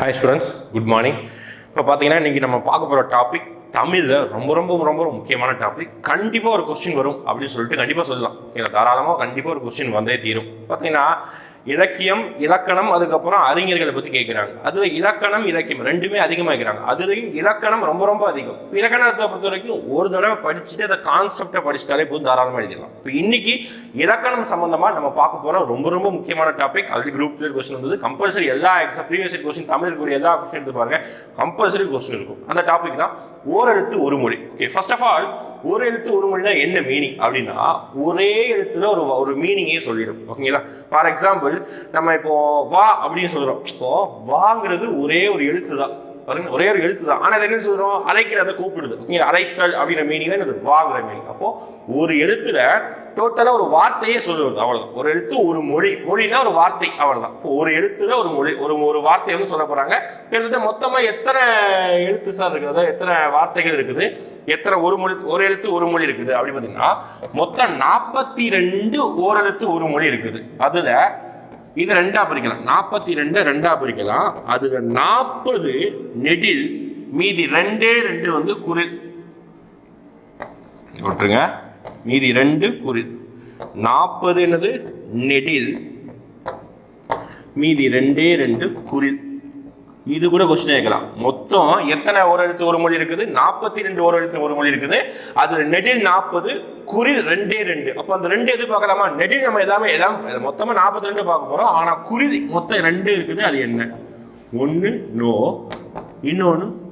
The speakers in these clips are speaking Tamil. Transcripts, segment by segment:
ஹாய் ஸ்டூடெண்ட்ஸ் குட் மார்னிங் இப்போ பார்த்தீங்கன்னா இன்றைக்கி நம்ம பார்க்க போகிற டாபிக் தமிழில் ரொம்ப ரொம்ப ரொம்ப ரொம்ப முக்கியமான டாபிக் கண்டிப்பாக ஒரு கொஸ்டின் வரும் அப்படின்னு சொல்லிட்டு கண்டிப்பாக சொல்லலாம். ஏன்னா தாராளமாக கண்டிப்பாக ஒரு கொஸ்டின் வந்தே தீரும். பார்த்தீங்கன்னா இலக்கியம் இலக்கணம் அதுக்கப்புறம் அறிஞர்களை பற்றி கேட்குறாங்க அதில் இலக்கணம் இலக்கியம் ரெண்டுமே அதிகமாக இருக்கிறாங்க அதுலேயும் இலக்கணம் ரொம்ப ரொம்ப அதிகம். இலக்கணத்தை பொறுத்த வரைக்கும் ஒரு தடவை படிச்சுட்டு அந்த கான்செப்டை படிச்சுட்டாலே போதும் தாராளமாக எழுதிடலாம். இப்போ இன்னைக்கு இலக்கணம் சம்மந்தமாக நம்ம பார்க்க போகிற ரொம்ப ரொம்ப முக்கியமான டாபிக் அது குரூப் த்ரீ கொஸ்டின் வந்தது கம்பல்சரி எல்லா எக்ஸாம் ப்ரீவியஸ் கொஸ்டின் தமிழ் இருக்கக்கூடிய எல்லா கொஸ்டின் எடுத்து பாருங்க. கம்பல்சரி கொஸ்டின் இருக்கும். அந்த டாபிக் தான் ஓரெழுத்து ஒரு மொழி. ஓகே ஃபர்ஸ்ட் ஆஃப் ஆல் ஒரு எழுத்து ஒரு மொழினா என்ன மீனிங் அப்படின்னா ஒரே எழுத்துல ஒரு ஒரு மீனிங்கே சொல்லிடும். ஓகேங்களா ஃபார் எக்ஸாம்பிள் நம்ம இப்போ வா அப்படின்னு சொல்றோம். இப்போ வாங்கிறது ஒரே ஒரு எழுத்து தான் பாருங்க ஒரே ஒரு எழுத்து தான் ஆனா அது என்ன சொல்றோம்? அழைக்கிறத கூப்பிடுது. ஓகேங்களா அழைத்தல் அப்படிங்கிற மீனிங் தான் வாங்குற மீனிங் அப்போ ஒரு எழுத்துல டோட்டலா ஒரு வார்த்தையே சொல்லுவது அவ்வளவுதான். ஒரு எழுத்து ஒரு மொழி மொழினா ஒரு வார்த்தை அவ்வளவுதான். இப்போ ஒரு எழுத்துல ஒரு மொழி ஒரு ஒரு வார்த்தை வந்து சொல்ல போறாங்க. கிட்டத்தட்ட மொத்தமா எத்தனை எழுத்து சார் இருக்குது எத்தனை வார்த்தைகள் இருக்குது? எத்தனை ஒரு மொழி ஒரு எழுத்து ஒரு மொழி இருக்குது? அப்படி பார்த்தீங்கன்னா மொத்தம் நாற்பத்தி ரெண்டு ஓரெழுத்து ஒரு மொழி இருக்குது. அதுல இது ரெண்டா பிரிக்கலாம். நாற்பத்தி ரெண்டு ரெண்டா பிரிக்கலாம். அதுல நாற்பது நெடில் மீதி ரெண்டே ரெண்டு வந்து குரல். விட்டுருங்க மீதி ரெண்டு குறி. நாற்பது என்னது? நெடில். மீதி ரெண்டே ரெண்டு குரில் இது கூட கொஸ்டின் கேட்கலாம். மொத்தம் எத்தனை ஒரு எழுத்து ஒரு மொழி இருக்குது? நாற்பத்தி ரெண்டு ஒரு எழுத்து ஒரு மொழி இருக்குது. அது நெடில் நாற்பது குறில் ரெண்டே ரெண்டு. அப்போ அந்த ரெண்டு எது பார்க்கலாமா? நெடில் நம்ம எல்லாமே எல்லாம் மொத்தமாக நாற்பத்தி ரெண்டு பார்க்க போகிறோம் ஆனால் குறில் மொத்தம் ரெண்டு இருக்குது. அது என்ன? ஒன்னு நோ. இன்னொன்னு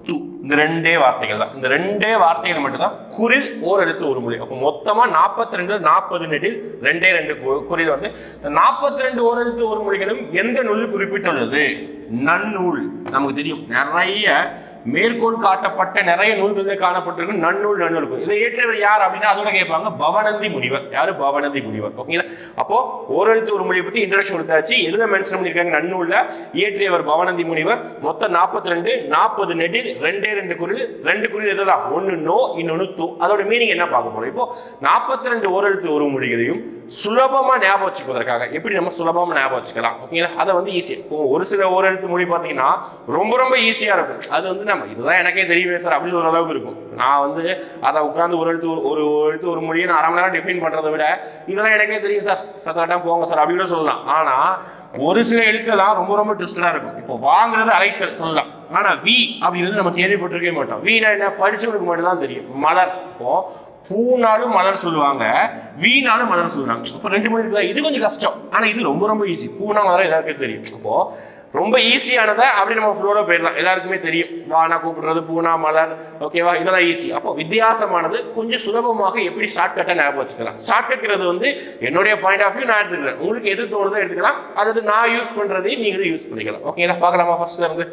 இந்த ரெண்டே வார்த்தைகள் தான். இந்த ரெண்டே வார்த்தைகள் மட்டும்தான் குரில் குறில் ஓர் எழுத்து ஒரு மொழி. அப்போ மொத்தமா நாற்பத்தி ரெண்டு நாற்பது நெடில் ரெண்டே ரெண்டு கு- குறில் வந்து நாற்பத்தி ரெண்டு ஓர் எழுத்து ஒரு மொழிகளும் எந்த நூலில் குறிப்பிட்டுள்ளது? நன்னூல். நமக்கு தெரியும். நிறைய மேற்கோள் காட்டப்பட்ட நிறைய நூல்களில் காணப்பட்டிருக்கும். நன்னூல் நன்னூல். இதை ஏற்றவர் யார் அப்படின்னா அதோட கேட்பாங்க பவனந்தி முனிவர். யாரு? பவனந்தி முனிவர். ஓகேங்களா? அப்போ ஓரெழுத்து ஒரு மொழியை பத்தி இன்ட்ரடக்ஷன் கொடுத்தாச்சு. எழுத மென்ஷன் பண்ணிருக்காங்க நன்னூல்ல. இயற்றியவர் பவனந்தி முனிவர். மொத்தம் நாற்பத்தி ரெண்டு நாற்பது நெடில் ரெண்டே ரெண்டு குரு ரெண்டு குறில் எதுதான்? ஒன்னு நோ இன்னொன்னு தூ. அதோட மீனிங் என்ன பார்க்க போறோம்? இப்போ நாற்பத்தி ரெண்டு ஓரெழுத்து ஒரு மொழிகளையும் சுலபமாக ஞாபகம் வச்சுக்குவதற்காக. எப்படி நம்ம சுலபமாக ஞாபகம் வச்சுக்கலாம்? ஓகேங்களா அதை வந்து ஈஸி ஒரு சில ஓரெழுத்து மொழி பார்த்தீங்கன்னா ரொம்ப ரொம்ப ஈஸியாக இருக்கும். அது வந்து நம்ம இதுதான் எனக்கே தெரியுமே சார் அப்படின்னு சொல்கிற அளவுக்கு இருக்கும். நான் வந்து அதை உட்காந்து ஒரு எழுத்து ஒரு- ஒரு எழுத்து ஒரு மொழியை நான் அரை மணி நேரம் டிஃபைன் பண்ணுறதை விட இதெல்லாம் எனக்கே தெரியும் சார். சத்தாட்டம் போங்க சார் அப்படின்னு சொல்லலாம். ஆனால் ஒரு சில எழுத்துலாம் ரொம்ப ரொம்ப ட்விஸ்டடாக இருக்கும். இப்போ வாங்குறது அழைத்தல் சொல்லலாம். ஆனால் வி அப்படிங்கிறது நம்ம கேள்விப்பட்டிருக்கவே மாட்டோம். வீணா என்ன? படிச்சவனுக்கு மட்டும் தான் தெரியும். மலர். இப்போ பூனாலும் மலர் சொல்லுவாங்க. வீணாலும் மலர் சொல்லுவாங்க இப்போ ரெண்டு மணி இருக்குதா இது கொஞ்சம் கஷ்டம். ஆனால் இது ரொம்ப ரொம்ப ஈஸி பூனா மலர் எல்லாருக்கும் தெரியும். அப்போ ரொம்ப ஈஸியானதை அப்படி நம்ம ஃப்ளோல போயிடலாம். எல்லாருக்குமே தெரியும். வானா கூப்பிடுறது பூனா மலர் ஓகேவா இதெல்லாம் ஈஸி அப்போ வித்தியாசமானது கொஞ்சம் சுலபமாக எப்படி ஷார்ட்கட்டை ஞாபகம் வச்சுக்கலாம். ஷார்ட்கட்ங்கிறது வந்து என்னுடைய பாயிண்ட் ஆஃப் வியூ நான் எடுத்துக்கிறேன். உங்களுக்கு எது தோணுதோ எடுத்துக்கலாம். அல்லது நான் யூஸ் பண்ணுறதையும் நீங்களும் யூஸ் பண்ணிக்கலாம். ஓகேங்களா பார்க்கலாமா ஃபர்ஸ்ட்ல இருந்து?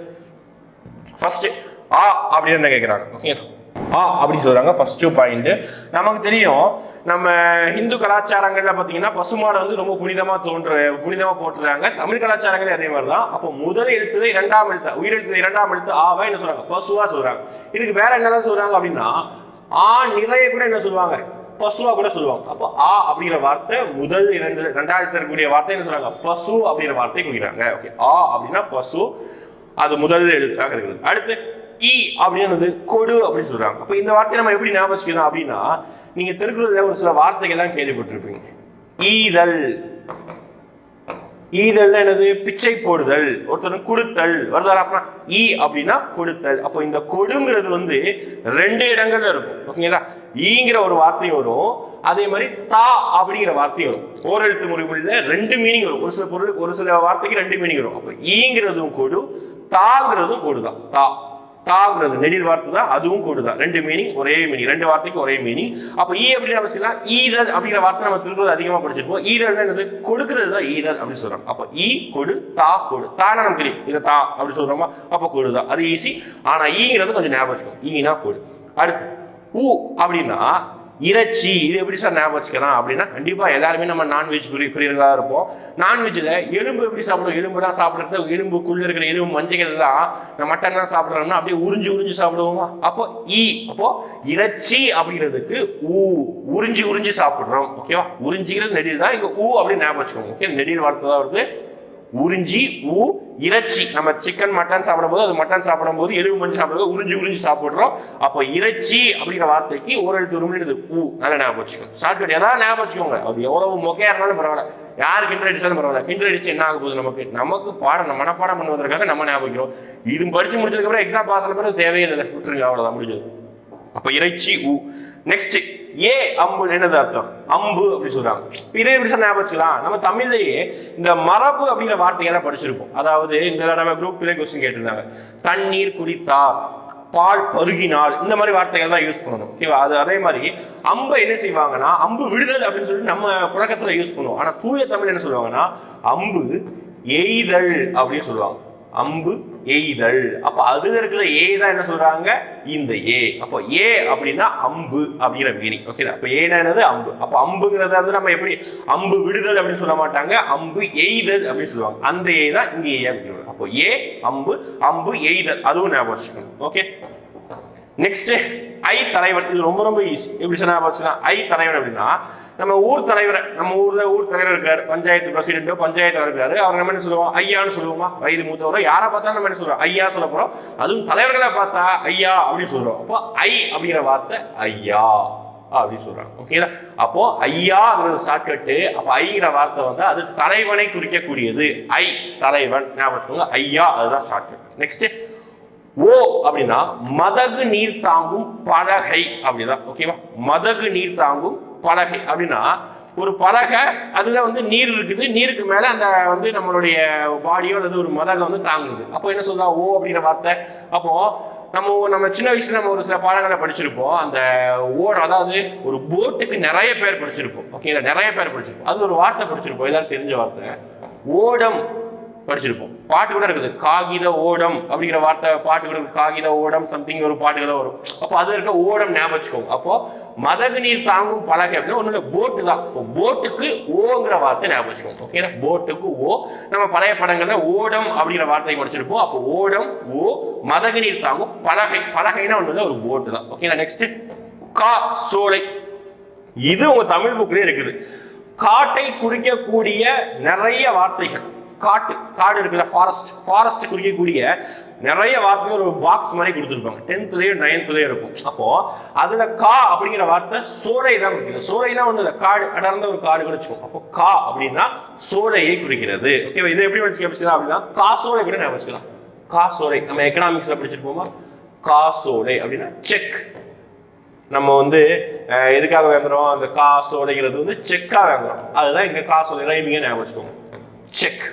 ஃபர்ஸ்ட் ஆ அப்படின்னு கேட்குறாங்க ஓகேங்களா ஆ அப்படின்னு சொல்றாங்க. ஃபர்ஸ்ட் பாயிண்ட் நமக்கு தெரியும் நம்ம இந்து கலாச்சாரங்கள்ல பாத்தீங்கன்னா பசுமாடை வந்து ரொம்ப புனிதமா தோன்ற புனிதமா போட்டுறாங்க தமிழ் கலாச்சாரங்களே அதே மாதிரி தான் அப்போ முதல் எழுத்து இரண்டாம் எழுத்து உயிரெழுத்து இரண்டாம் எழுத்து ஆவா என்ன சொல்றாங்க? பசுவா சொல்றாங்க. இதுக்கு வேற என்னதான் சொல்றாங்க அப்படின்னா ஆ நிறைய கூட என்ன சொல்லுவாங்க? பசுவா கூட சொல்லுவாங்க. அப்போ ஆ அப்படிங்கிற வார்த்தை முதல் இரண்டு ரெண்டாயிரத்தி இருக்கக்கூடிய வார்த்தை என்ன சொல்றாங்க? பசு அப்படிங்கிற வார்த்தை குறிக்கிறாங்க. ஓகே ஆ அப்படின்னா பசு அது முதல் எழுத்தாக இருக்குது. அடுத்து இ அப்படின்றது கொடு அப்படின்னு சொல்றாங்க. அப்ப இந்த வார்த்தையை நம்ம எப்படி ஞாபகம் வச்சுக்கலாம் அப்படின்னா நீங்க திருக்குறள்ல ஒரு சில வார்த்தைகள்லாம் கேள்விப்பட்டிருப்பீங்க. ஈதல். ஈதல் என்னது? பிச்சை போடுதல். ஒருத்தர் கொடுத்தல். வருதாரா? அப்படின்னா ஈ அப்படின்னா கொடுத்தல். அப்போ இந்த கொடுங்கிறது வந்து ரெண்டு இடங்கள்ல இருக்கும். ஓகேங்களா? ஈங்கிற ஒரு வார்த்தையும் வரும். அதே மாதிரி தா அப்படிங்கிற வார்த்தையும் வரும். ஓரெழுத்து முறை மொழியில ரெண்டு மீனிங் வரும். ஒரு சில பொருள் ஒரு சில வார்த்தைக்கு ரெண்டு மீனிங் வரும். அப்போ ஈங்கிறதும் கொடு தாங்கிறதும் கொடுதான். தா. தாங்கிறது நெடிர் வார்த்தை தான் அதுவும் கொடுதான். ரெண்டு மீனிங் ஒரே மீனிங் ரெண்டு வார்த்தைக்கு ஒரே மீனிங் அப்போ ஈ அப்படின்னு வச்சுக்கலாம் ஈதல் அப்படிங்கிற வார்த்தை நம்ம திருக்குறள் அதிகமா படிச்சிருப்போம். ஈதல் என்னது? கொடுக்கிறது தான் ஈதல் அப்படின்னு சொல்றோம் அப்போ ஈ e கொடு தா கொடு. தானா நமக்கு தெரியும். இதை தா அப்படி சொல்றோமா? அப்போ கொடுதான். அது ஈஸி ஆனா e ஈங்கிறது கொஞ்சம் ஞாபகம் வச்சுக்கோ. E ஈனா கொடு. அடுத்து ஊ அப்படின்னா இறைச்சி இது எப்படி சார் ஞாபகம் வச்சுக்கலாம்? அப்படின்னா கண்டிப்பாக எல்லாருமே நம்ம நான்வெஜ் பிரியர்களாக இருப்போம். நான்வெஜ்ஜில் எலும்பு எப்படி சாப்பிடணும்? எலும்பு தான் சாப்பிட்றது. எலும்பு எலும்புக்குள்ள இருக்கிற எலும்பு மஞ்சள் தான் நம்ம மட்டன் தான் சாப்பிட்றோம்னா அப்படியே உறிஞ்சு உறிஞ்சு சாப்பிடுவோமா? அப்போ ஈ அப்போ இறைச்சி அப்படிங்கிறதுக்கு ஊ உறிஞ்சி உறிஞ்சி சாப்பிட்றோம். ஓகேவா உறிஞ்சிக்கிறது நெடில் தான் இங்கே ஊ அப்படின்னு ஞாபகம் வச்சுக்கோங்க. ஓகே நெடில் வார்த்தை தான் வருது. உறிஞ்சி ஊ இறைச்சி. நம்ம சிக்கன் மட்டன் சாப்பிடும்போது அது மட்டன் சாப்பிடும்போது எலும்பு மஞ்சள் சாப்பிடும்போது உறிஞ்சி உறிஞ்சி சாப்பிடுறோம். அப்போ இறைச்சி அப்படிங்கிற வார்த்தைக்கு ஒரு எழுத்து உரிமையிடுது ஊ. நல்லா ஞாபகம் வச்சுக்கோங்க ஷார்ட்கட் ஏதாவது ஞாபகம் வச்சுக்கோங்க. அது எவ்வளவு மொக்கையா இருந்தாலும் பரவாயில்ல. யார் கிண்டர் அடிச்சாலும் பரவாயில்ல. கிண்டர் அடிச்சு என்ன ஆக போகுது நமக்கு? நமக்கு பாடம் நம்ம மனப்பாடம் பண்ணுவதற்காக நம்ம ஞாபகம் இது படிச்சு முடிச்சதுக்கப்புறம் எக்ஸாம் பாஸ் ஆன பிறகு தேவையில்லை விட்டுருங்க. அவ்வளோதான் முடிஞ்சது. அப்போ இறைச்சி ஊ. நெக்ஸ்ட் ஏ அம்பு என்னது அர்த்தம்? அம்பு அப்படின்னு சொல்றாங்க. இதே எப்படி சொன்ன ஞாபகம் வச்சுக்கலாம்? நம்ம தமிழ்லேயே இந்த மரபு அப்படிங்கிற வார்த்தையெல்லாம் படிச்சிருப்போம். அதாவது இந்த நம்ம குரூப் கொஸ்டின் கேட்டிருந்தாங்க. தண்ணீர் குடித்தார் பால் பருகினால். இந்த மாதிரி வார்த்தைகள் தான் யூஸ் பண்ணணும். ஓகேவா அது அதே மாதிரி அம்பை என்ன செய்வாங்கன்னா அம்பு விடுதல் அப்படின்னு சொல்லிட்டு நம்ம புழக்கத்துல யூஸ் பண்ணுவோம். ஆனா தூய தமிழ் என்ன சொல்லுவாங்கன்னா அம்பு எய்தல் அப்படின்னு சொல்லுவாங்க. அம்பு எய்தல். அப்ப அதுல இருக்கிற ஏ தான் என்ன சொல்றாங்க? இந்த ஏ அப்போ ஏ அப்படின்னா அம்பு அப்படிங்கிற மீனிங் ஓகே அப்ப ஏனா என்னது? அம்பு. அப்ப அம்புங்கிறத வந்து நம்ம எப்படி அம்பு விடுதல் அப்படின்னு சொல்ல மாட்டாங்க. அம்பு எய்தல் அப்படின்னு சொல்லுவாங்க. அந்த ஏ தான் இங்க ஏ அப்படின்னு அப்போ ஏ அம்பு அம்பு எய்தல். அதுவும் ஞாபகம் வச்சுக்கணும். ஓகே நெக்ஸ்ட் ஐ தலைவன். இது ரொம்ப ரொம்ப ஈஸி எப்படி சொன்னா வச்சுன்னா ஐ தலைவன் அப்படின்னா நம்ம ஊர் தலைவர் நம்ம ஊர்ல ஊர் தலைவர் இருக்காரு பஞ்சாயத்து பிரசிடென்ட்டோ பஞ்சாயத்து இருக்காரு அவர் நம்ம என்ன சொல்லுவோம்? ஐயான்னு சொல்லுவோமா? வயது மூத்தவரோ யாரை பார்த்தா நம்ம என்ன சொல்றோம்? ஐயா சொல்ல போறோம். அதுவும் தலைவர்களை பார்த்தா ஐயா அப்படின்னு சொல்றோம். அப்போ ஐ அப்படிங்கிற வார்த்தை ஐயா அப்படின்னு சொல்றாங்க. ஓகேங்களா அப்போ ஐயாங்கிறது ஷார்ட்கட்டு அப்போ ஐங்கிற வார்த்தை வந்து அது தலைவனை குறிக்கக்கூடியது. ஐ தலைவன். ஞாபகம் ஐயா அதுதான் ஷார்ட்கட் நெக்ஸ்ட் ஓ அப்படின்னா மதகு நீர் தாங்கும் பலகை அப்படிதான் ஓகேவா மதகு நீர் தாங்கும் பலகை அப்படின்னா ஒரு பலகை அதுல வந்து நீர் இருக்குது. நீருக்கு மேல அந்த வந்து நம்மளுடைய பாடியோ அல்லது ஒரு மதகை வந்து தாங்குது. அப்போ என்ன சொல்றா? ஓ அப்படிங்கிற வார்த்தை. அப்போ நம்ம நம்ம சின்ன வயசுல நம்ம ஒரு சில பாடங்களை படிச்சிருப்போம். அந்த ஓட அதாவது ஒரு போட்டுக்கு நிறைய பேர் படிச்சிருப்போம். ஓகேங்களா நிறைய பேர் படிச்சிருப்போம். அது ஒரு வார்த்தை படிச்சிருப்போம். எல்லாரும் தெரிஞ்ச வார்த்தை. ஓடம் படிச்சிருப்போம். பாட்டு கூட இருக்குது காகித ஓடம் அப்படிங்கிற வார்த்தை பாட்டு கூட காகித ஓடம் சம்திங் ஒரு பாட்டு வரும். அப்போ அது இருக்க ஓடம் ஞாபகம் வச்சுக்கோங்க. அப்போ மதகு நீர் தாங்கும் பலகை அப்படின்னா ஒண்ணு போட்டு தான். இப்போ போட்டுக்கு ஓங்கிற வார்த்தை ஞாபகம் வச்சுக்கோங்க. ஓகேங்களா போட்டுக்கு ஓ. நம்ம பழைய படங்கள்ல ஓடம் அப்படிங்கிற வார்த்தை படிச்சிருப்போம். அப்போ ஓடம் ஓ மதகு நீர் தாங்கும் பலகை. பலகைனா ஒண்ணு ஒரு போட்டு தான். ஓகேங்களா நெக்ஸ்ட் கா சோலை. இது உங்க தமிழ் புக்லயே இருக்குது. காட்டை குறிக்கக்கூடிய நிறைய வார்த்தைகள். காட்டு. காடு இருக்குல்ல ஃபாரஸ்ட் ஃபாரஸ்ட் குறிக்கக்கூடிய நிறைய வார்த்தைகள் ஒரு பாக்ஸ் மாதிரி கொடுத்துருப்பாங்க. டென்த்லயோ நைன்த்லயோ இருக்கும். அப்போ அதுல கா அப்படிங்கிற வார்த்தை சோலை தான் குறிக்கிறது. சோலைனா ஒண்ணு இல்லை. காடு அடர்ந்த ஒரு காடு கிடைச்சிக்கும் அப்போ கா அப்படின்னா சோலையை குறிக்கிறது. ஓகேவா இதை எப்படி வச்சுக்கலாம் அப்படின்னா காசோலை கூட ஞாபகம் வச்சுக்கலாம். காசோலை நம்ம எக்கனாமிக்ஸ்ல படிச்சிருப்போமா? காசோலை அப்படின்னா செக் நம்ம வந்து எதுக்காக வாங்குறோம்? அந்த காசோலைங்கிறது வந்து செக்காக வாங்குறோம். அதுதான் இங்க காசோலை ரைமிங்க ஞாபகம் வச்சுக்கோங்க. செக்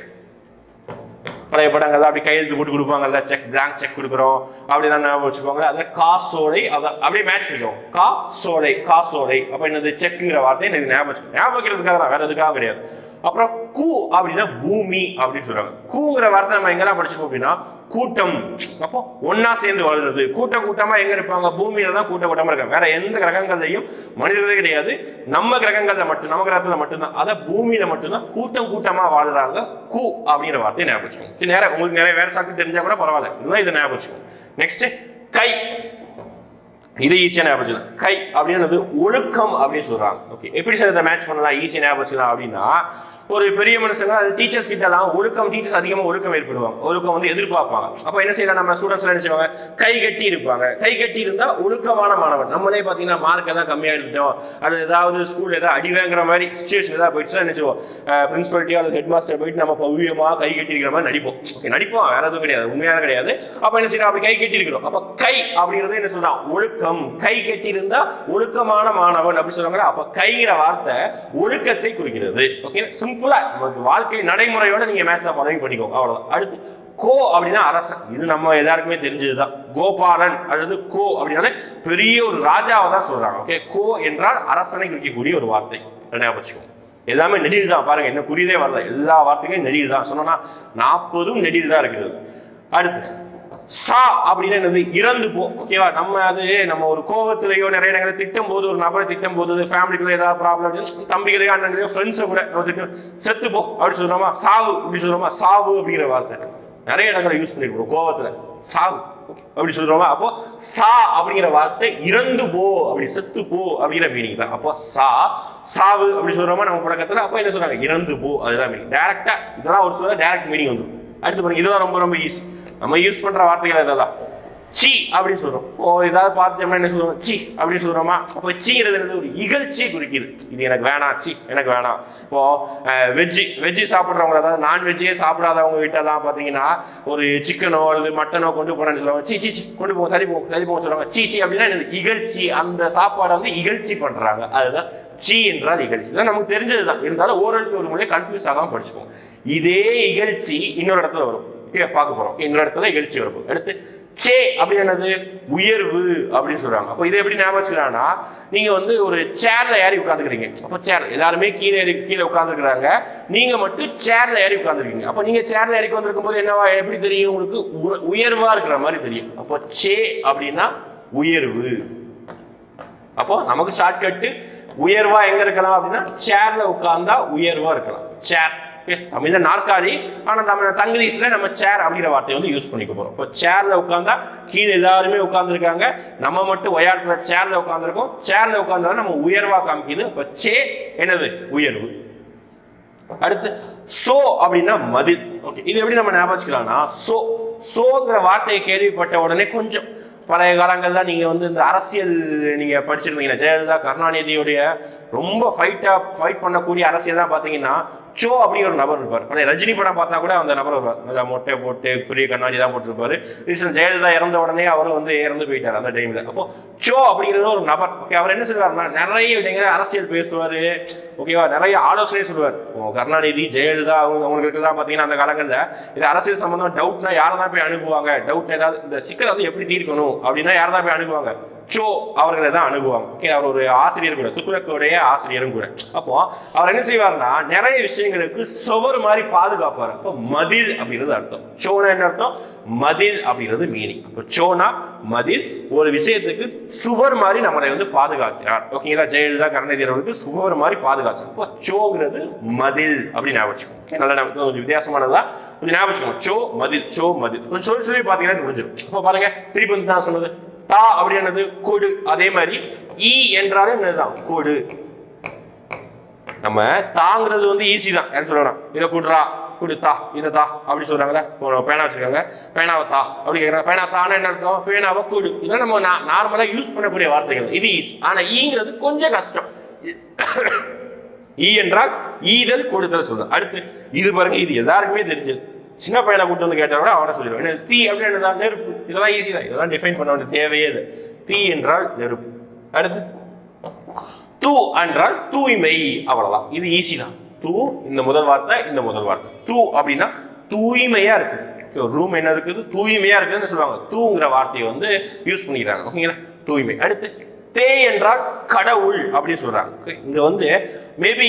பழைய படங்கள் அப்படி கையெழுத்து போட்டு கொடுப்பாங்கல்ல செக் பிளாங்க் செக் கொடுக்குறோம். அப்படிதான் ஞாபகம் வச்சுக்கோங்க. அதில் காசோலை அதை அப்படியே மேட்ச் பண்ணுவோம் கா சோலை காசோலை. அப்போ என்னது? செக்குங்கிற வார்த்தை எனக்கு ஞாபகம் வச்சுக்கோங்க. ஞாபகம் வைக்கிறதுக்காக தான் வேற எதுக்காக கிடையாது. அப்புறம் கூ அப்படின்னா பூமி அப்படின்னு சொல்றாங்க. கூங்கிற வார்த்தை நம்ம எங்கெல்லாம் படிச்சிருக்கோம் அப்படின்னா கூட்டம். அப்போ ஒன்னா சேர்ந்து வளருது கூட்ட கூட்டமா எங்க இருப்பாங்க? பூமியில தான் கூட்ட கூட்டமா இருக்காங்க. வேற எந்த கிரகங்கள்லையும் மனிதர்களே கிடையாது. நம்ம கிரகங்கள்ல மட்டும் நம்ம கிரகத்துல மட்டும்தான். அதான் பூமியில மட்டும்தான் கூட்டம் கூட்டமா வாழ்றாங்க. கூ அப்படிங்கிற வார்த்தையை ஞாபகம் வச்சுக்கோங்க. நேரம் உங்களுக்கு நிறைய வேற சாக்கு தெரிஞ்சா கூட பரவாயில்ல. இதுதான் இதை ஞாபகம் வச்சுக்கோங்க. நெக்ஸ்ட் கை. இது ஈஸியா ஞாபகம் வச்சுக்கலாம். கை அப்படின்றது ஒழுக்கம் அப்படின்னு சொல்றாங்க. ஓகே எப்படி சார் இதை மேட்ச் பண்ணலாம்? ஈஸியா ஞாபகம் வச்சுக்கலாம் அப்படின்னா ஒரு பெரிய மனுஷங்க அது டீச்சர்ஸ் கிட்டலாம் ஒழுக்கம் டீச்சர்ஸ் அதிகமா ஒழுக்கம் ஏற்படுவாங்க. ஒழுக்கம் வந்து எதிர்பார்ப்பாங்க. அப்ப என்ன செய்யலாம்? நம்ம ஸ்டூடெண்ட்ஸ் என்ன செய்வாங்க? கை கட்டி இருப்பாங்க. கை கட்டி இருந்தா ஒழுக்கமான மாணவன். நம்மளே பாத்தீங்கன்னா மார்க் எல்லாம் கம்மியா எடுத்துட்டோம். அது ஏதாவது ஸ்கூல் ஏதாவது அடிவாங்கிற மாதிரி சுச்சுவேஷன் ஏதாவது போயிடுச்சுன்னா என்ன செய்வோம்? பிரின்சிபல்ட்டியோ அல்லது ஹெட் மாஸ்டர் போயிட்டு நம்ம பவ்யமா கை கட்டி இருக்கிற மாதிரி நடிப்போம். ஓகே நடிப்போம். வேற எதுவும் கிடையாது. உண்மையான கிடையாது. அப்ப என்ன செய்யணும்? அப்படி கை கட்டி இருக்கிறோம் அப்ப கை அப்படிங்கிறது என்ன சொல்றான்? ஒழுக்கம். கை கட்டி இருந்தா ஒழுக்கமான மாணவன் அப்படின்னு சொல்றாங்க அப்ப கைங்கிற வார்த்தை ஒழுக்கத்தை குறிக்கிறது. ஓகே சிம்பிளா நமக்கு வாழ்க்கை நடைமுறையோட நீங்க மேட்ச் தான் ஃபாலோவிங் பண்ணிக்கோங்க. அவ்வளவுதான். அடுத்து கோ அப்படின்னா அரசன். இது நம்ம எல்லாருக்குமே தெரிஞ்சதுதான். கோபாலன். அல்லது கோ அப்படின்னாலே பெரிய ஒரு ராஜாவை தான் சொல்றாங்க. ஓகே கோ என்றால் அரசனை குறிக்கக்கூடிய ஒரு வார்த்தை. ஞாபகம் வச்சுக்கோங்க. எல்லாமே நெடில் தான். பாருங்க என்ன குறியதே வரல. எல்லா வார்த்தையும் நெடில் தான். சொன்னோம்னா நாற்பதும் நெடில் தான் இருக்கிறது. அடுத்து சா அப்படின்னு என்னது? இறந்து போ. ஓகேவா நம்ம அது நம்ம ஒரு கோவத்திலேயோ நிறைய இடங்களை திட்டும் போது ஒரு நபரை திட்டும் போது ஃபேமிலிக்குள்ள ஏதாவது ப்ராப்ளம் தம்பிகளையோ அண்ணங்களையோ ஃப்ரெண்ட்ஸை கூட நம்ம திட்டம் செத்து போ அப்படின்னு சொல்றோமா? சாவு அப்படி சொல்றோமா? சாவு அப்படிங்கிற வார்த்தை. நிறைய இடங்களை யூஸ் பண்ணிருக்கோம் கோவத்துல. சாவு. அப்படி சொல்றோமா? அப்போ சா அப்படிங்கிற வார்த்தை இறந்து போ அப்படி செத்து போ அப்படிங்கிற மீனிங் தான். அப்போ சா சாவு அப்படி சொல்றோமா? நம்ம பழக்கத்துல. அப்போ என்ன சொல்றாங்க? இறந்து போ. அதுதான் மீனிங் டேரக்டா இதெல்லாம் ஒரு சொல்ல டேரக்ட் மீனிங் வந்துடும் அடுத்து பாருங்க. இதெல்லாம் ரொம்ப ரொம்ப ஈஸி நம்ம யூஸ் பண்ற வார்த்தைகள் இதெல்லாம் சி அப்படின்னு சொல்றோம். ஓ ஏதாவது பார்த்தோம்னா என்ன சொல்லுவோம் சி அப்படின்னு சொல்றோமா? அப்போ சீங்கிறது ஒரு இகழ்ச்சியை குறிக்குது. இது எனக்கு வேணாம் சி எனக்கு வேணாம். இப்போ வெஜ்ஜி வெஜ்ஜி சாப்பிட்றவங்க அதாவது நான்வெஜ்ஜே சாப்பிடாதவங்க வீட்டெல்லாம் பார்த்தீங்கன்னா ஒரு சிக்கனோ அல்லது மட்டனோ கொண்டு போனேன்னு சொல்லுவாங்க. சீ சீ சி கொண்டு போவோம் சரி போவோம் சரி போவோம் சொல்லுவாங்க. சீ சி அப்படின்னா இகழ்ச்சி. அந்த சாப்பாடை வந்து இகழ்ச்சி பண்றாங்க. அதுதான் சி என்றால் இகழ்ச்சி. தான் நமக்கு தெரிஞ்சது தான் இருந்தாலும் ஓரளவுக்கு ஒரு மொழியை கன்ஃபியூஸ் ஆகாமல் படிச்சுக்கோங்க. இதே இகழ்ச்சி இன்னொரு இடத்துல வரும். கீழே பார்க்க போகிறோம் இன்னொரு இடத்துல எழுச்சி வரும். எடுத்து சே அப்படின்னு என்னது? உயர்வு அப்படின்னு சொல்றாங்க. அப்போ இதை எப்படி ஞாபகம் வச்சுக்கலாம்னா நீங்க வந்து ஒரு சேர்ல ஏறி உட்காந்துக்கிறீங்க அப்போ சேர் எல்லாருமே கீழே ஏறி கீழே உட்காந்துருக்காங்க நீங்க மட்டும் சேர்ல ஏறி உட்காந்துருக்கீங்க அப்போ நீங்க சேர்ல ஏறி உட்காந்துருக்கும் போது என்னவா எப்படி தெரியும் உங்களுக்கு? உ- உயர்வா இருக்கிற மாதிரி தெரியும். அப்போ சே அப்படின்னா உயர்வு. அப்போ நமக்கு ஷார்ட்கட்டு உயர்வா எங்க இருக்கலாம் அப்படின்னா சேர்ல உட்கார்ந்தா உயர்வா இருக்கலாம். சேர் தமிழ் தான் நாற்காலி ஆனா நம்ம தங்குதீஸ்ல நம்ம சேர் அப்படிங்கிற வார்த்தையை வந்து யூஸ் பண்ணிக்க போறோம். இப்போ சேர்ல உட்காந்தா கீழே எல்லாருமே உட்காந்துருக்காங்க நம்ம மட்டும் உயரத்துல சேர்ல உட்காந்துருக்கோம் சேர்ல உட்கார்ந்தா நம்ம உயர்வா காமிக்குது. இப்போ சே என்னது? உயர்வு. அடுத்து சோ அப்படின்னா மதில். ஓகே இது எப்படி நம்ம ஞாபகம் வச்சுக்கலாம்னா சோ சோங்கிற வார்த்தையை கேள்விப்பட்ட உடனே கொஞ்சம் பழைய காலங்கள்ல நீங்க வந்து இந்த அரசியல் நீங்க படிச்சிருந்தீங்கன்னா ஜெயலலிதா கருணாநிதியுடைய ரொம்ப ஃபைட்டா ஃபைட் பண்ணக்கூடிய அரசியல் தான் பாத்தீங்கன்னா சோ அப்படிங்கிற ஒரு நபர் இருப்பார். ஆனால் ரஜினி படம் பார்த்தா கூட அந்த நபர் வருவார். மொட்டை போட்டு பெரிய கண்ணாடி தான் போட்டிருப்பாரு. ரீசன் ஜெயலலிதா இறந்த உடனே அவரும் வந்து இறந்து போயிட்டார் அந்த டைம்ல அப்போ சோ அப்படிங்கிற ஒரு நபர். ஓகே அவர் என்ன சொல்லுவாருன்னா நிறைய விடங்க அரசியல் பேசுவார். ஓகேவா நிறைய ஆலோசனை சொல்லுவார். கருணாநிதி ஜெயலலிதா அவங்க அவங்களுக்கு தான் பார்த்தீங்கன்னா அந்த காலங்களில் இது அரசியல் சம்பந்தம் டவுட்னா யாரை தான் போய் அணுகுவாங்க? டவுட் ஏதாவது இந்த சிக்கலை வந்து எப்படி தீர்க்கணும் அப்படின்னா யாரை தான் போய் அணுகுவாங்க? சோ அவர்களை தான் அணுகுவாங்க ஓகே அவர் ஒரு ஆசிரியர் கூட துக்குரக்குடைய ஆசிரியரும் கூட. அப்போ அவர் என்ன செய்வார்னா நிறைய விஷயங்களுக்கு சுவர் மாதிரி பாதுகாப்பார். அப்போ மதில் அப்படிங்கிறது அர்த்தம். சோனா என்ன அர்த்தம்? மதில் அப்படிங்கிறது மீனிங் அப்போ சோனா மதில் ஒரு விஷயத்துக்கு சுவர் மாதிரி நம்மளை வந்து பாதுகாக்கிறார். ஓகேங்களா ஜெயலலிதா கருணாநிதி அவர்களுக்கு சுவர் மாதிரி பாதுகாச்சார் அப்போ சோங்கிறது மதில் அப்படின்னு ஞாபகம் ஓகே நல்ல ஞாபகம் கொஞ்சம் வித்தியாசமானதா? கொஞ்சம் ஞாபகம் வச்சுக்கோங்க. சோ மதில் சோ மதில். கொஞ்சம் சொல்லி சொல்லி பார்த்தீங்கன்னா இது முடிஞ்சிடும் அப்போ பாருங்க திருப்பி வந்து நான் சொன்னது. தா அப்படின்றது கொடு. அதே மாதிரி ஈ என்றாலும் என்னதுதான்? கொடு. நம்ம தாங்கிறது வந்து ஈஸி தான். என்ன சொல்லணும் இதை குடுறா கொடுத்தா தா இதை தா அப்படி சொல்றாங்களே பேனா வச்சிருக்காங்க. பேனாவை தா அப்படி கேட்குறாங்க பேனா தானே என்ன இருக்கும் பேனாவை கொடு. இதெல்லாம் நம்ம நார்மலாக யூஸ் பண்ணக்கூடிய வார்த்தைகள். இது ஈஸி ஆனா ஈங்கிறது கொஞ்சம் கஷ்டம். ஈ என்றால் ஈதல் கொடுத்தல் சொல்றேன் அடுத்து இது பாருங்க இது எல்லாருக்குமே தெரிஞ்சது. சின்ன பையனை கூட்டு வந்து கேட்டால் கூட அவனை சொல்லிடுவான். தீ அப்படின்னு என்னதான் நெருப்பு? இதெல்லாம் ஈஸி தான். இதெல்லாம் டிஃபைன் பண்ண வேண்டிய தேவையே இது தீ என்றால் நெருப்பு. அடுத்து தூ என்றால் தூய்மை அவ்வளவுதான். இது ஈஸி தான். தூ இந்த முதல் வார்த்தை இந்த முதல் வார்த்தை. தூ அப்படின்னா தூய்மையா இருக்குது. ரூம் என்ன இருக்குது? தூய்மையா இருக்குதுன்னு சொல்லுவாங்க. தூங்கிற வார்த்தையை வந்து யூஸ் பண்ணிக்கிறாங்க. ஓகேங்களா தூய்மை. அடுத்து தே என்றால் கடவுள் அப்படின்னு சொல்றாங்க. இங்கே இங்க வந்து மேபி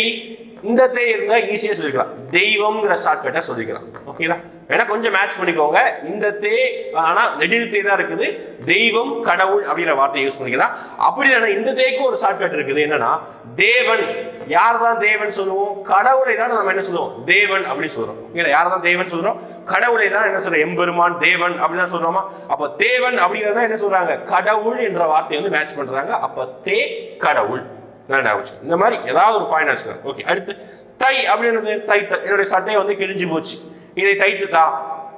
இந்த தே இருந்தா ஈஸியா சொல்லிக்கலாம். தெய்வம்ங்கிற ஷார்ட்கட்டா சொல்லிக்கலாம். ஓகேங்களா வேணா கொஞ்சம் மேட்ச் பண்ணிக்கோங்க. இந்த தே ஆனா நெடில் தே தான் இருக்குது. தெய்வம் கடவுள் அப்படிங்கிற வார்த்தையை யூஸ் பண்ணிக்கலாம். அப்படி இல்லைன்னா இந்த தேக்கு ஒரு ஷார்ட்கட் இருக்குது. என்னன்னா தேவன். யார் தான் தேவன் சொல்லுவோம்? கடவுளை தான் நம்ம என்ன சொல்லுவோம்? தேவன் அப்படின்னு சொல்றோம். ஓகேங்களா யார் தான் தேவன் சொல்றோம்? கடவுளை தான் என்ன சொல்றோம்? எம்பெருமான் தேவன் அப்படிதான் சொல்றோமா? அப்ப தேவன் அப்படிங்கிறத என்ன சொல்றாங்க? கடவுள் என்ற வார்த்தையை வந்து மேட்ச் பண்றாங்க. அப்ப தே கடவுள். நான் வச்சுக்கணும். இந்த மாதிரி ஏதாவது ஒரு பாயிண்ட் வச்சுக்கலாம் ஓகே அடுத்து தை அப்படின்றது தை என்னுடைய சட்டையை வந்து கிழிஞ்சு போச்சு. இதை தைத்து தா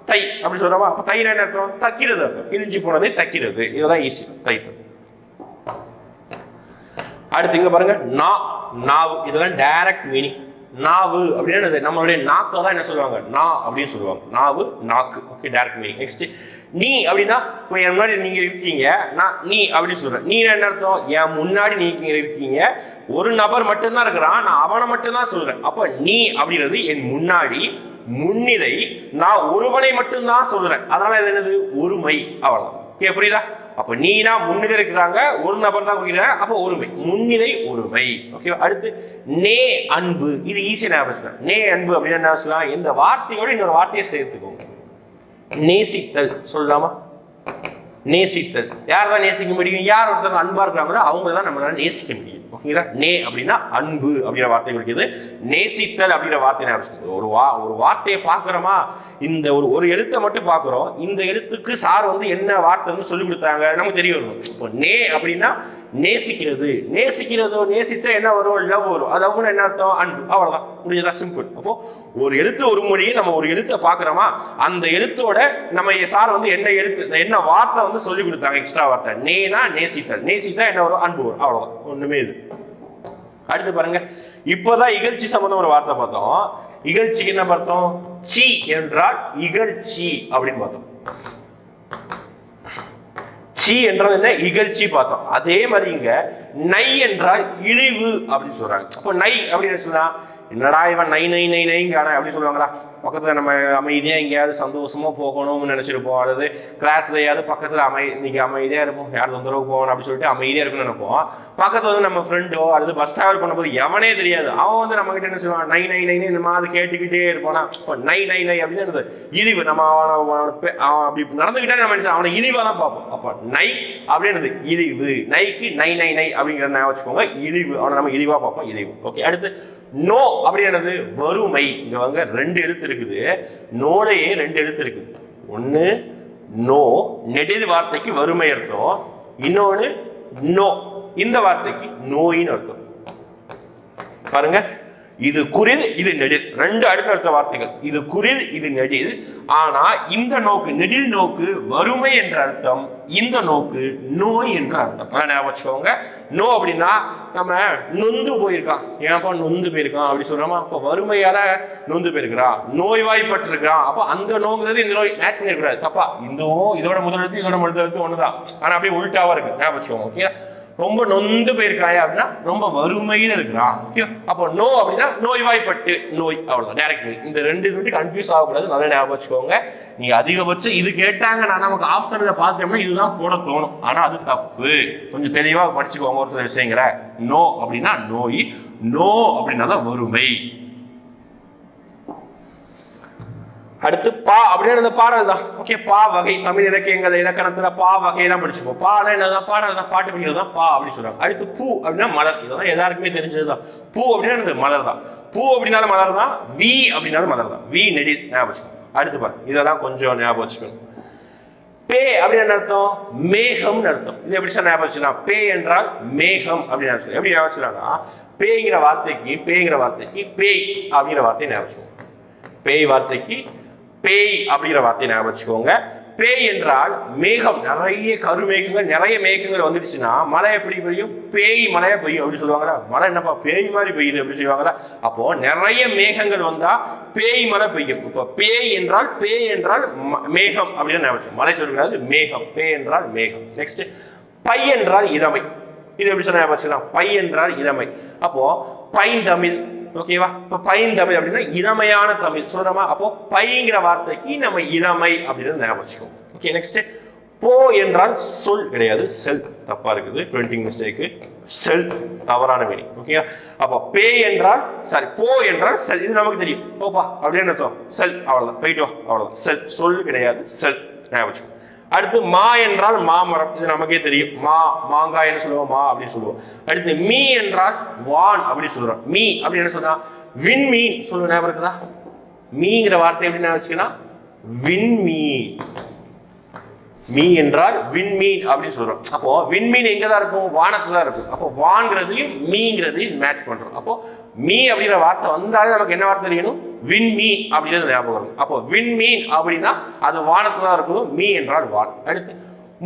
தை அப்படி சொல்றோமா? அப்ப தைனா என்ன அர்த்தம்? தைக்கிறது அர்த்தம். கிழிஞ்சு போனதை தைக்கிறது. இதெல்லாம் ஈஸி தைப்பு அடுத்து இங்க பாருங்க. நா நாவு. இதெல்லாம் டைரக்ட் மீனிங் நாவு அப்படின்னா என்னது? நம்மளுடைய நாக்கை தான் என்ன சொல்லுவாங்க? நா அப்படின்னு சொல்லுவாங்க. நாவு நாக்கு. ஓகே டைரக்ட் மீனிங் நெக்ஸ்ட் நீ அப்படின்னா இப்போ என் முன்னாடி நீங்க இருக்கீங்க நான் நீ அப்படின்னு சொல்றேன். நீ என்ன அர்த்தம்? என் முன்னாடி நீங்க இருக்கீங்க. ஒரு நபர் மட்டும்தான் இருக்கிறான் நான் அவனை மட்டும்தான் சொல்றேன். அப்ப நீ அப்படின்றது என் முன்னாடி முன்னிலை. நான் ஒருவனை மட்டும்தான் சொல்றேன். அதனால இது என்னது? ஒருமை. அவ்வளவுதான். ஓகே புரியுதா? அப்ப நீனா முன்னிலை இருக்கிறாங்க ஒரு நபர் தான் குறிக்கிறாங்க அப்ப ஒருமை. முன்னிலை ஒருமை. ஓகேவா அடுத்து நே அன்பு. இது ஈஸியா ஞாபகம் நே அன்பு அப்படின்னு என்ன சொல்லலாம் இந்த வார்த்தையோட இன்னொரு வார்த்தையை சேர்த்துக்கோங்க. நேசித்தல். சொல்லலாமா? நேசித்தல். யார் தான் நேசிக்க முடியும்? யார் ஒருத்தவங்க அன்பா இருக்கிறாங்களோ அவங்க தான் நம்மளால நேசிக்க முடியும். ஓகேங்களா? நே அப்படின்னா அன்பு அப்படிங்கிற வார்த்தை குறிக்குது நேசித்தல் அப்படிங்கிற வார்த்தை ஒரு வா ஒரு வார்த்தையை பார்க்குறோமா? இந்த ஒரு ஒரு எழுத்தை மட்டும் பார்க்குறோம். இந்த எழுத்துக்கு சார் வந்து என்ன வார்த்தைன்னு சொல்லி கொடுத்தாங்க. நமக்கு தெரிய வரும். இப்போ நே அப்படின்னா நேசிக்கிறது. நேசிக்கிறதோ நேசித்தா என்ன வரும்? லவ் வரும். அது லவ்னு என்ன அர்த்தம்? அன்பு. அவ்வளோதான் முடிஞ்சதா? சிம்பிள் அப்போ ஒரு எழுத்து ஒரு மொழியை நம்ம ஒரு எழுத்தை பார்க்குறோமா அந்த எழுத்தோட நம்ம சார் வந்து என்ன எழுத்து என்ன வார்த்தை வந்து சொல்லி கொடுத்தாங்க? எக்ஸ்ட்ரா வார்த்தை. நேனா நேசித்தல். நேசித்தா என்ன வரும்? அன்பு வரும். அவ்வளோதான் ஒன்றுமே இது அடுத்து பாருங்க. இப்போதான் இகழ்ச்சி சம்பந்தம் ஒரு வார்த்தை பார்த்தோம். இகழ்ச்சிக்கு என்ன பார்த்தோம் சி என்றால் இகழ்ச்சி அப்படின்னு பார்த்தோம். சி என்றால் என்ன? இகழ்ச்சி பார்த்தோம். அதே மாதிரி இங்க நை என்றால் இழிவு அப்படின்னு சொல்றாங்க. அப்போ நை அப்படின்னு சொன்னா என்னடா இவன் நை நை நை நைங்கான அப்படின்னு சொல்லுவாங்களா? பக்கத்துல நம்ம அமைதியா எங்கேயாவது சந்தோஷமா போகணும்னு நினைச்சிருப்போம். அல்லது கிளாஸ்லயாவது பக்கத்துல அமை இன்னைக்கு அமைதியா இருப்போம். யார் தொந்தரவு போகணும் அப்படின்னு சொல்லிட்டு அமைதியா இருக்குன்னு நினைப்போம். பக்கத்துல வந்து நம்ம ஃப்ரெண்டோ அல்லது பஸ் டிராவல் பண்ணும்போது எவனே தெரியாது. அவன் வந்து நம்ம கிட்ட என்ன சொல்லுவான்? நை நை நைன்னு இந்த மாதிரி கேட்டுக்கிட்டே இருப்போம்னா நை நை நை அப்படின்னு என்னது? இழிவு நம்ம அவனை அவன் அப்படி நடந்துக்கிட்டே நம்ம என்ன அவனை இழிவா தான் பார்ப்போம் அப்போ நை அப்படின்றது இழிவு. நைக்கு நை நை நை அப்படிங்கிறத வச்சுக்கோங்க. இழிவு. அவனை நம்ம இழிவா பார்ப்போம். இழிவு. ஓகே அடுத்து நோ அப்படின்றது வறுமை. இங்க வாங்க ரெண்டு எழுத்து இருக்குது. நோலையே ரெண்டு எழுத்து இருக்குது. ஒன்னு நோ. நெடிது வார்த்தைக்கு வறுமை அர்த்தம். இன்னொன்னு நோ. இந்த வார்த்தைக்கு நோயின்னு அர்த்தம். பாருங்க. இது குரில் இது நெடில். ரெண்டு அடுத்தடுத்த வார்த்தைகள். இது குரில் இது நெடில். ஆனா இந்த நோக்கு நெடில் நோக்கு வறுமை என்ற அர்த்தம். இந்த நோக்கு நோய் என்ற அர்த்தம். அதான் ஞாபகம் வச்சுக்கோங்க. நோ அப்படின்னா நம்ம நொந்து போயிருக்கான் ஏன்ப்பா நொந்து போயிருக்கான் அப்படி சொல்றோமா? அப்போ வறுமையால நொந்து போயிருக்கிறான் நோய்வாய்ப்பட்டிருக்கிறான் அப்போ அந்த நோங்கிறது இந்த நோய் மேட்ச் பண்ணிருக்கூடாது தப்பா. இதுவும் இதோட முதல் எழுத்து இதோட முதல் எழுத்து ஒண்ணுதான். ஆனா அப்படியே உள்டாவா இருக்கு. ஞாபகம் வச்சுக்கோங்க ஓகே ரொம்ப நொந்து போயிருக்காயா அப்படின்னா ரொம்ப வறுமையில இருக்கிறான். ஓகே? அப்போ நோ அப்படின்னா நோய்வாய்ப்பட்டு நோய் அவ்வளவுதான். டேரக்ட் இந்த ரெண்டு இது வந்து கன்ஃபியூஸ் ஆகக்கூடாது. நல்லா ஞாபகம் வச்சுக்கோங்க. நீங்க அதிகபட்சம் இது கேட்டாங்க நான் நமக்கு ஆப்ஷன்ல பார்த்தோம்னா இதுதான் போட தோணும். ஆனா அது தப்பு. கொஞ்சம் தெளிவா படிச்சுக்கோங்க ஒரு சில விஷயங்களை. நோ அப்படின்னா நோய் நோ அப்படின்னா தான் வறுமை. அடுத்து பா அப்படின்னு அந்த பாடல் தான். ஓகே பா வகை தமிழ் இலக்கியங்கள் இலக்கணத்துல பா வகையெல்லாம் படிச்சுப்போம். பா என்னதான் பாடல் தான். பாட்டு படிக்கிறது தான் பா அப்படின்னு சொல்றாங்க. அடுத்து பூ அப்படின்னா மலர். இதெல்லாம் எல்லாருக்குமே தெரிஞ்சதுதான். பூ அப்படின்னா மலர் தான். பூ அப்படின்னாலும் மலர் தான். வி அப்படின்னாலும் மலர் தான். வி நெடி ஞாபகம் அடுத்து பாரு இதெல்லாம் கொஞ்சம் ஞாபகம் வச்சுக்கணும் பே அப்படின்னு என்ன அர்த்தம்? மேகம்னு அர்த்தம். இது எப்படி சார் ஞாபகம் வச்சுக்கலாம்? பே என்றால் மேகம் அப்படின்னு ஞாபகம் எப்படி ஞாபகம் வச்சுக்கலாம்னா பேய்ங்கிற வார்த்தைக்கு பேய்ங்கிற வார்த்தைக்கு பேய் அப்படிங்கிற வார்த்தையை ஞாபகம் பேய் வார்த்தைக்கு பேய் அப்படிங்கிற வார்த்தையை ஞாபகம் வச்சுக்கோங்க. பேய் என்றால் மேகம் நிறைய கருமேகங்கள் நிறைய மேகங்கள் வந்துடுச்சுன்னா மழை எப்படி பெய்யும்? பேய் மழையா பெய்யும் அப்படி சொல்லுவாங்களா மழை என்னப்பா பேய் மாதிரி பெய்யுது அப்படி சொல்லுவாங்களா அப்போ நிறைய மேகங்கள் வந்தா பேய் மழை பெய்யும். இப்போ பேய் என்றால் பேய் என்றால் ம- மேகம் அப்படின்னு நினைச்சோம் மழை சொல்லக்கூடாது மேகம். பேய் என்றால் மேகம். நெக்ஸ்ட் பை என்றால் இளமை இது எப்படி சொன்னா வச்சுக்கலாம்? பை என்றால் இளமை அப்போ பைந்தமிழ் ஓகேவா இப்போ பைந்தமிழ் அப்படின்னா இளமையான தமிழ். சொல்றோமா? அப்போ பைங்கிற வார்த்தைக்கு நம்ம இளமை அப்படின்னு ஞாபகம் வச்சுக்கோம் ஓகே நெக்ஸ்ட் போ என்றால் சொல் கிடையாது. செல் தப்பா இருக்குது. பிரிண்டிங் மிஸ்டேக்கு செல் தவறான மீனிங் ஓகேவா அப்போ பே என்றால் சாரி போ என்றால் செல் இது நமக்கு தெரியும். போப்பா. அப்படின்னு அர்த்தம்? செல் அவ்வளோதான் போயிட்டு வா. அவ்வளோதான் செல் சொல் கிடையாது. செல் ஞாபகம் வச்சுக்கோ. அடுத்து மா என்றால் மாமரம். இது நமக்கே தெரியும். மா மாங்காய்னு சொல்லுவோம் மா அப்படின்னு சொல்லுவோம். அடுத்து மீ என்றால் வான் அப்படி சொல்றோம். மீ அப்படின்னு என்ன சொல்றா விண்மீன். சொல்லுவோம் ஞாபகம் இருக்குதா? மீங்கிற வார்த்தை எப்படி நான் வச்சுக்கலாம்? விண்மீன். மீ என்றால் விண்மீன் அப்படின்னு சொல்றோம். அப்போ விண்மீன் எங்க தான் இருக்கும்? வானத்துல தான் இருக்கும். அப்போ வான்கிறதையும் மீங்கிறதையும் மேட்ச் பண்றோம். அப்போ மீ அப்படிங்கிற வார்த்தை வந்தாலே நமக்கு என்ன வார்த்தை தெரியணும் விண்மீ அப்படிங்கிறது ஞாபகம் வரும். அப்போ விண்மீன் அப்படின்னா அது வானத்துல தான் இருக்கணும் மீ என்றால் வான். அடுத்து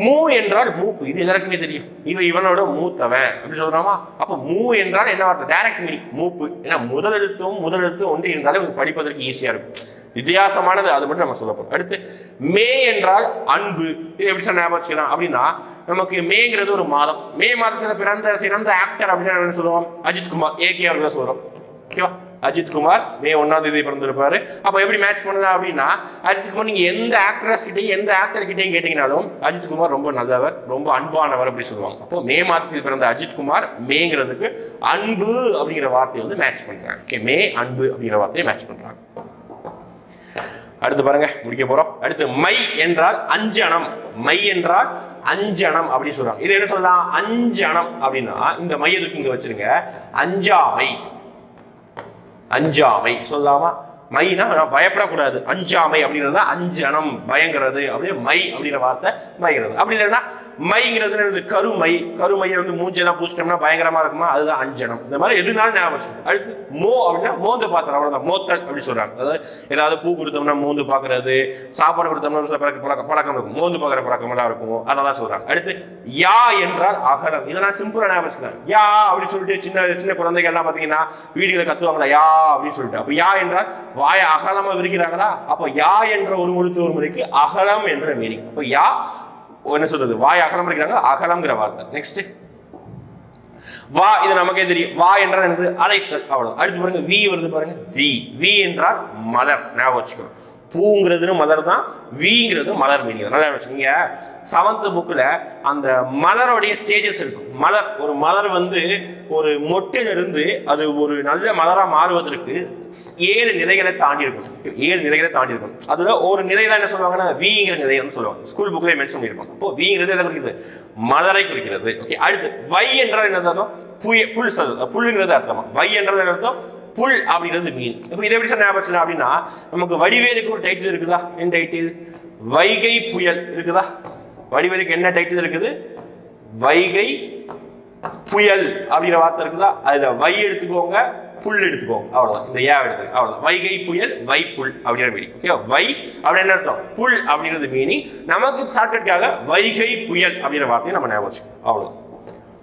மூ என்றால் மூப்பு. இது எல்லாருக்குமே தெரியும். இவன் இவனோட மூத்தவன் அப்படி சொல்றாமா? அப்போ மூ என்றால் என்ன வார்த்தை? Direct meaning. மூப்பு. ஏன்னா முதலெழுத்தும் முதலெழுத்தும் ஒன்று இருந்தாலே உங்களுக்கு படிப்பதற்கு ஈஸியா இருக்கும். வித்தியாசமானது அது மட்டும் நம்ம சொல்ல போறோம். அடுத்து மே என்றால் அன்பு. இது எப்படி சார் ஞாபகம் வச்சுக்கலாம்? அப்படின்னா நமக்கு மேங்கிறது ஒரு மாதம். மே மாதத்துல பிறந்த சிறந்த ஆக்டர் அப்படின்னு என்ன சொல்லுவோம்? அஜித் குமார். ஏகே அவர்கள் சொல்றோம். ஓகேவா அஜித் குமார் மே ஒன்னாம் தேதி பிறந்திருப்பாரு. அப்போ எப்படி மேட்ச் பண்ணுதா அப்படின்னா அஜித் குமார் நீங்க எந்த ஆக்ட்ரஸ் கிட்டையும் எந்த ஆக்டர் கிட்டையும் கேட்டீங்கனாலும் அஜித் குமார் ரொம்ப நல்லவர் ரொம்ப அன்பானவர் அப்படி சொல்லுவாங்க. அப்போ மே மாதத்தில் பிறந்த அஜித் குமார் மேங்கிறதுக்கு அன்பு அப்படிங்கிற வார்த்தையை வந்து மேட்ச் பண்றாங்க. ஓகே மே அன்பு அப்படிங்கிற வார்த்தையை மேட்ச் பண்றாங்க. அடுத்து பாருங்க முடிக்க போறோம். அடுத்து மை என்றால் அஞ்சனம். மை என்றால் அஞ்சனம் அப்படின்னு சொல்றாங்க. இது என்ன சொல்லலாம் அஞ்சனம் அப்படின்னா இந்த மையத்துக்கு இங்க வச்சிருங்க? அஞ்சாமை. அஞ்சாமை சொல்லலாமா? மைனா நான் பயப்படக்கூடாது. அஞ்சாமை அப்படின்றது அஞ்சனம் பயங்கிறது. அப்படியே மை அப்படிங்கிற வார்த்தை பயங்கிறது அப்படி இல்லைன்னா மைங்கிறது என்னது? கருமை கருமையை வந்து மூஞ்செல்லாம் பூசிட்டோம்னா பயங்கரமா இருக்குமா? அதுதான் அஞ்சனம். இந்த மாதிரி எதுனாலும் ஞாபகம் வச்சுக்கணும். அடுத்து மோ அப்படின்னா மோந்து பாத்திரம் அவ்வளவுதான். மோத்தல் அப்படி சொல்றாங்க. அதாவது ஏதாவது பூ கொடுத்தோம்னா மோந்து பாக்குறது சாப்பாடு கொடுத்தோம்னா பழக்கம் பழக்கம் இருக்கும். மோந்து பாக்குற பழக்கம் எல்லாம் இருக்கும். அதெல்லாம் சொல்றாங்க. அடுத்து யா என்றால் அகலம். இதெல்லாம் சிம்பிளா ஞாபகம் வச்சுக்கலாம் யா அப்படின்னு சொல்லிட்டு சின்ன சின்ன குழந்தைகள் எல்லாம் பாத்தீங்கன்னா வீடுகளை கத்துவாங்களா யா அப்படின்னு சொல்லிட்டு. அப்ப யா என்றால் வாய அகலமா விரிக்கிறாங்களா? அப்ப யா என்ற ஒரு முழுத்து ஒரு முறைக்கு அகலம் என்ற மீனிங் அப்ப யா என்ன சொல்றது? வாய் அகலம் இருக்கிறாங்க அகலம்ங்கிற வார்த்தை. நெக்ஸ்ட் வா இது நமக்கே தெரியும். வா என்றால் என்னது? அழைத்தல். அவ்வளவு அடுத்து பாருங்க வி வருது பாருங்க வி. வி என்றால் மலர் ஞாபகம் வச்சுக்கணும். பூங்கிறதுன்னு மலர் தான் வீங்கிறது மலர் மீனிங் நல்லா வச்சுக்கீங்க செவன்த் புக்கில் அந்த மலருடைய ஸ்டேஜஸ் இருக்கும். மலர் ஒரு மலர் வந்து ஒரு மொட்டிலிருந்து அது ஒரு நல்ல மலராக மாறுவதற்கு ஏழு நிலைகளை தாண்டி இருக்கும். ஏழு நிலைகளை தாண்டி இருக்கும். அதுல ஒரு நிலை தான் என்ன சொல்லுவாங்கன்னா வீங்கிற நிலை வந்து சொல்லுவாங்க ஸ்கூல் புக்லேயே மென்ஷன் பண்ணியிருப்பாங்க. அப்போ வீங்கிறது எதை குறிக்கிறது மலரை குறிக்கிறது. ஓகே அடுத்து வை என்றால் என்ன அர்த்தம் புய புல் சொல் புல்லுங்கிறது அர்த்தமா? வை என்றால் என்ன அர்த்தம்? புல் அப்படின்றது மீன் இப்போ இதை எப்படி சொன்ன ஞாபகம் வச்சுக்கலாம் அப்படின்னா நமக்கு வடிவேலுக்கு ஒரு டைட்டில் இருக்குதா? என்ன டைட்டில் வைகை புயல் இருக்குதா? வடிவேலுக்கு என்ன டைட்டில் இருக்குது? வைகை புயல் அப்படிங்கிற வார்த்தை இருக்குதா? அதுல வை எடுத்துக்கோங்க புல் எடுத்துக்கோங்க. அவ்வளவுதான். இந்த ஏ எடுத்து அவ்வளவுதான். வைகை புயல் வை புல் அப்படிங்கிற மீனிங் ஓகே வை அப்படின்னு என்ன அர்த்தம்? புல் அப்படிங்கிறது மீனிங் நமக்கு ஷார்ட்கட்காக வைகை புயல் அப்படிங்கிற வார்த்தையை நம்ம ஞாபகம் வச்சுக்கோம் அவ்வளவுதான்.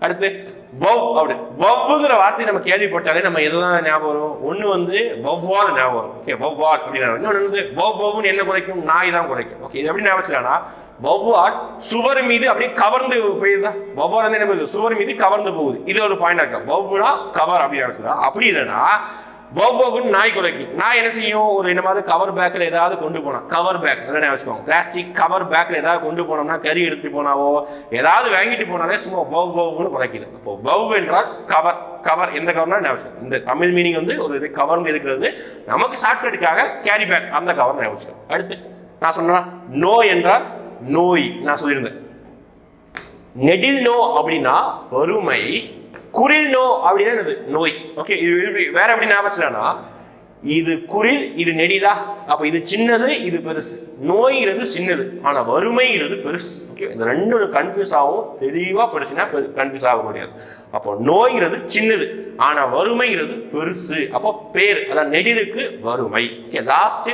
அடுத்து வவ் அப்படி வவ்வுங்கிற வார்த்தை நம்ம கேள்விப்பட்டாலே நம்ம எதுதான் ஞாபகம் வரும்? ஒண்ணு வந்து வவ்வால் ஞாபகம் வரும். ஓகே வவ்வால் அப்படின்னு இன்னொன்று வந்து வவ் வவ்னு என்ன குறைக்கும்? நாய் தான் குறைக்கும். ஓகே இது எப்படி ஞாபகம் வச்சுக்கலாம்னா வவ்வால் சுவர் மீது அப்படியே கவர்ந்து போயிருதா? வவ்வால் வந்து என்ன சுவர் மீது கவர்ந்து போகுது. இது ஒரு பாயிண்ட் இருக்கு வவ்வுனா கவர் அப்படின்னு வச்சுக்கலாம் அப்படி இல்லைன்னா வவ்வுன்னு நாய் குறைக்கும் நான் என்ன செய்யும்? ஒரு என்னமாவது மாதிரி கவர் பேக்கில் ஏதாவது கொண்டு போனோம் கவர் பேக் என்ன வச்சுக்கோங்க. பிளாஸ்டிக் கவர் பேக்கில் ஏதாவது கொண்டு போனோம்னா கறி எடுத்துட்டு போனாவோ ஏதாவது வாங்கிட்டு போனாலே சும்மா வவ் வவ்னு குறைக்குது அப்போ வவ் என்றால் கவர் கவர் எந்த கவர்னா ஞாபகம் இந்த தமிழ் மீனிங் வந்து ஒரு இது கவர்னு இருக்கிறது. நமக்கு ஷார்ட்கட்டுக்காக கேரி பேக் அந்த கவர் ஞாபகம் அடுத்து நான் சொன்னா நோய் என்றால் நோய். நான் சொல்லியிருந்தேன். நெடில் நோ அப்படின்னா வறுமை குரில் நோ அப்படின்னா என்னது? நோய். ஓகே இது இது வேற எப்படி ஞாபகம் இது குரில் இது நெடிதா அப்ப இது சின்னது இது பெருசு. நோய்ங்கிறது சின்னது. ஆனா வறுமைங்கிறது பெருசு. ஓகே இந்த ரெண்டு கன்ஃபியூஸ் ஆகும் தெளிவா படிச்சுன்னா கன்ஃபியூஸ் ஆக முடியாது. அப்போ நோய்ங்கிறது சின்னது. ஆனா வறுமைங்கிறது பெருசு. அப்போ பேர் அதான் நெடிதுக்கு வறுமை. ஓகே லாஸ்ட்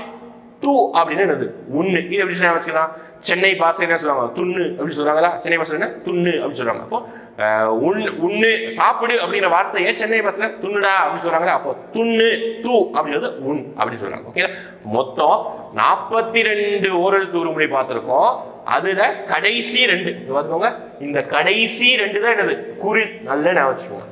டூ அப்படின்னு என்னது? ஒன்று இது எப்படி ஞாபகம் வச்சுக்கலாம்? சென்னை பாசை என்ன சொல்லுவாங்க. துண்ணு அப்படின்னு சொல்றாங்களா சென்னை பாசை என்ன? துண்ணு அப்படின்னு சொல்றாங்க. அப்போ அஹ், உண்ணு உண்ணு சாப்பிடு அப்படிங்கிற வார்த்தையை சென்னை பாசையில துண்ணுடா அப்படின்னு சொல்றாங்களா அப்போ துண்ணு தூ அப்படிங்கிறது உண் அப்படின்னு சொல்றாங்க. ஓகே மொத்தம் நாற்பத்தி ரெண்டு ஓரெழுத்து உருமுறை பார்த்துருக்கோம். அதுல கடைசி ரெண்டு. பார்த்துக்கோங்க. இந்த கடைசி ரெண்டு தான் என்னது? குறில் நல்ல நான் வச்சுக்கோங்க.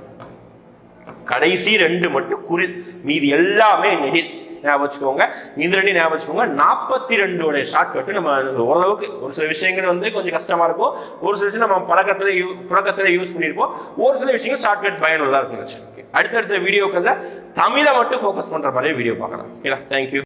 கடைசி ரெண்டு மட்டும் குறில் மீதி எல்லாமே நெடில் ஞாபகம் வச்சுக்கோங்க. இந்த ரெண்டையும் ஞாபகம் வச்சுக்கோங்க. நாற்பத்தி ரெண்டோட ஷார்ட்கட் நம்ம ஓரளவுக்கு ஒரு சில விஷயங்கள் வந்து கொஞ்சம் கஷ்டமா இருக்கும். ஒரு சில விஷயம் நம்ம பழக்கத்துல யூ புழக்கத்துல யூஸ் பண்ணியிருப்போம். ஒரு சில விஷயங்கள் ஷார்ட்கட் பயனுள்ளதா இருக்கும் வச்சுக்கோங்க. அடுத்தடுத்த வீடியோக்களில் தமிழை மட்டும் ஃபோக்கஸ் பண்ற மாதிரி வீடியோ பார்க்கலாம். ஓகேங்களா தேங்க்யூ